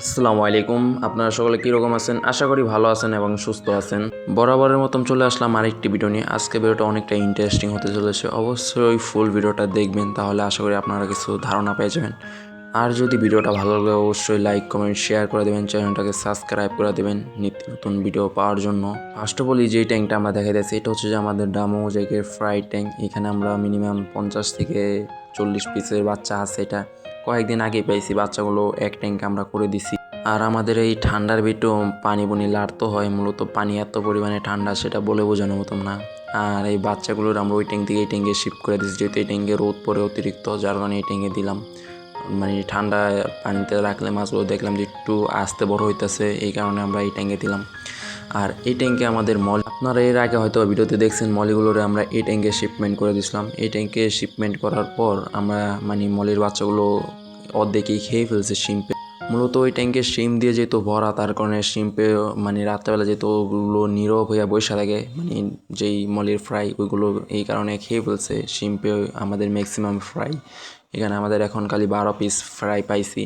আসসালামু আলাইকুম। আপনারা সকলে কীরকম আছেন? আশা করি ভালো আছেন এবং সুস্থ আছেন। বরাবরের মতন চলে আসলাম আরেকটি ভিডিও নিয়ে। আজকে ভিডিওটা অনেকটা ইন্টারেস্টিং হতে চলেছে। অবশ্যই ফুল ভিডিওটা দেখবেন, তাহলে আশা করি আপনারা কিছু ধারণা পেয়ে যাবেন। আর যদি ভিডিওটা ভালো লাগে, অবশ্যই লাইক কমেন্ট শেয়ার করে দেবেন চ্যানেলটাকে সাবস্ক্রাইব করে দেবেন নিত্য নতুন ভিডিও পাওয়ার জন্য। ফার্স্ট অফ অল যেই ট্যাঙ্কটা আমরা দেখা যাচ্ছে এটা হচ্ছে যে আমাদের ডামো জ্যাকের ফ্রাই ট্যাঙ্ক এখানে আমরা মিনিমাম পঞ্চাশ থেকে চল্লিশ পিসের বাচ্চা আছে এটা। কয়েকদিন আগে পেয়েছি, বাচ্চাগুলো এক ট্যাঙ্ক আমরা করে দিছি। আর আমাদের এই ঠান্ডার ভিতরেও পানি বুনি লাড়তে হয়, মূলত পানি এত পরিমাণে ঠান্ডা সেটা বলে বোঝানো মতন না। আর এই বাচ্চাগুলোর আমরা ওই ট্যাঙ্ক থেকে এই ট্যাঙ্কে শিফট করে দিচ্ছি যেহেতু এই ট্যাঙ্কে রোদ পরে অতিরিক্ত, যার কারণে এই ট্যাঙ্কে দিলাম। মানে ঠান্ডা পানিতে রাখলে মাছগুলো দেখলাম যে একটু আস্তে বড় হইতেছে, এই কারণে আমরা এই ট্যাঙ্কে দিলাম। আর এই ট্যাঙ্কে আমাদের মল, আপনারা এর আগে হয়তো ভিডিওতে দেখছেন মলিগুলোরে আমরা এই ট্যাঙ্কে শিপমেন্ট করে দিছিলাম। এই ট্যাঙ্কে শিপমেন্ট করার পর আমরা মানে মলির বাচ্চাগুলো অর্ধেকই খেয়ে ফেলছে শিম্পে। মূলত ওই ট্যাঙ্কে শিম দিয়ে যেহেতু ভরা তার কারণে শিম্পে মানে রাত্রেবেলা যেহেতু ওগুলো নীরব হয়ে বসে থাকে। মানে যেই মলের ফ্রাই, ওইগুলো এই কারণে খেয়ে ফেলছে শিম্পে, আমাদের ম্যাক্সিমাম ফ্রাই। এখানে আমাদের এখন খালি বারো পিস ফ্রাই পাইছি।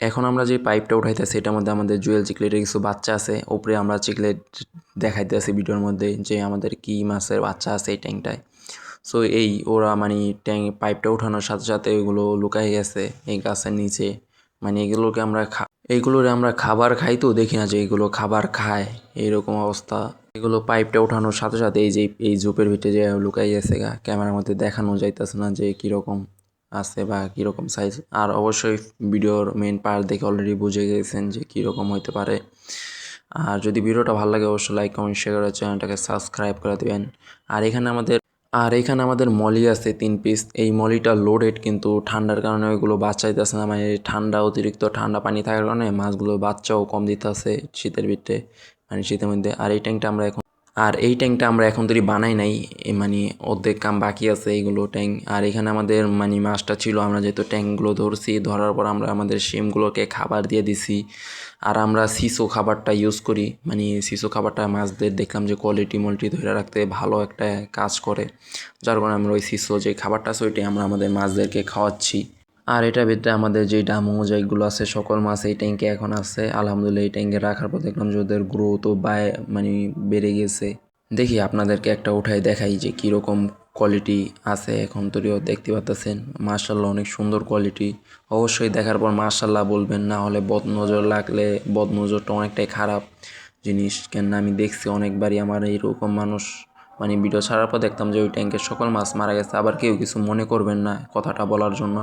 এখন আমরা যে পাইপটা উঠাইতেছি, এটার মধ্যে আমাদের জুয়েল চিকলেটের কিছু বাচ্চা আছে। উপরে আমরা চিকলেট দেখাইতেছি ভিডিওর মধ্যে যে আমাদের কি মাছের বাচ্চা আছে এই ট্যাঙ্কটায় সো এই ওরা মানে ট্যাঙ্ক পাইপটা উঠানোর সাথে সাথে ওইগুলো লুকাই গেছে এই গাছের নিচে। মানে এগুলোকে আমরা খা এইগুলোর আমরা খাবার খাই তো, দেখি না যে এগুলো খাবার খায়। এইরকম অবস্থা। এগুলো পাইপটা ওঠানোর সাথে সাথে এই যে, এই জুপের ভিতরে যে লুকাই গেছে গা, ক্যামেরার মধ্যে দেখানো যাইতেছে না যে কীরকম আছে বা কীরকম সাইজ আর অবশ্যই ভিডিওর মেন পার্ট দেখে অলরেডি বুঝে গেছেন যে কীরকম হইতে পারে। আর যদি ভিডিওটা ভালো লাগে, অবশ্যই লাইক কমেন্ট শেয়ার করে চ্যানেলটাকে সাবস্ক্রাইব করে দেবেন। আর এখানে আমাদের আর এখানে আমাদের মলি আছে তিন পিস এই মলিটা লোডেড কিন্তু ঠান্ডার কারণে ওইগুলো বাচ্চাইতেছে না। মানে ঠান্ডা, অতিরিক্ত ঠান্ডা পানি থাকার কারণে মাছগুলো বাচ্চাও কম দিতেছে শীতের ভিতরে মানে শীতের মধ্যে। আর এই ট্যাঙ্কটা আমরা এখন আর এই ট্যাঙ্কটা আমরা এখন তৈরি বানাই নাই মানে অর্ধেক কাম বাকি আছে এইগুলো ট্যাঙ্ক আর এখানে আমাদের মানে মাছটা ছিল, আমরা যেহেতু ট্যাঙ্কগুলো ধরছি, ধরার পর আমরা আমাদের শিমগুলোকে খাবার দিয়ে দিছি। আর আমরা সিসো খাবারটা ইউজ করি মানে সিসো খাবারটা মাছদের দেখলাম যে কোয়ালিটি মোয়ালিটি ধরে রাখতে ভালো একটা কাজ করে। যার কারণে আমরা ওই সিসো যে খাবারটা আছে ওইটাই আমরা আমাদের মাছদেরকে খাওয়াচ্ছি। আর এটার ভিতরে আমাদের যে ডামো, যেগুলো আছে, সকল মাছ এই ট্যাঙ্কে এখন আছে। আলহামদুলিল্লাহ, এই ট্যাঙ্কে রাখার পর দেখলাম যে ওদের গ্রোথও বায় মানে বেড়ে গেছে। দেখি আপনাদেরকে একটা উঠাই দেখাই যে কীরকম কোয়ালিটি আছে এখন তৈরিও দেখতে পাচ্ছেন মার্শাল্লাহ অনেক সুন্দর কোয়ালিটি অবশ্যই দেখার পর মার্শাল্লাহ বলবেন, না হলে বদনজর লাগলে বদনজরটা অনেকটাই খারাপ জিনিস। কেন আমি দেখছি অনেকবারই আমার এইরকম মানুষ মানে ভিডিও ছাড়ার পর দেখতাম যে ওই ট্যাঙ্কের সকল মাছ মারা গেছে। আবার কেউ কিছু মনে করবেন না কথাটা বলার জন্য।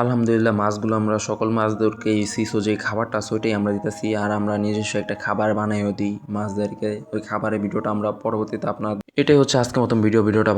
আলহামদুলিল্লাহ, মাছগুলো আমরা সকল মাছদেরকে সিসো যে খাবারটা আছে ওইটাই আমরা দিতেছি। আর আমরা নিজস্ব একটা খাবার বানাইও দিই মাছদেরকে। ওই খাবারের ভিডিওটা আমরা পরবর্তীতে আপনার এটাই হচ্ছে আজকের মতন ভিডিও ভিডিওটা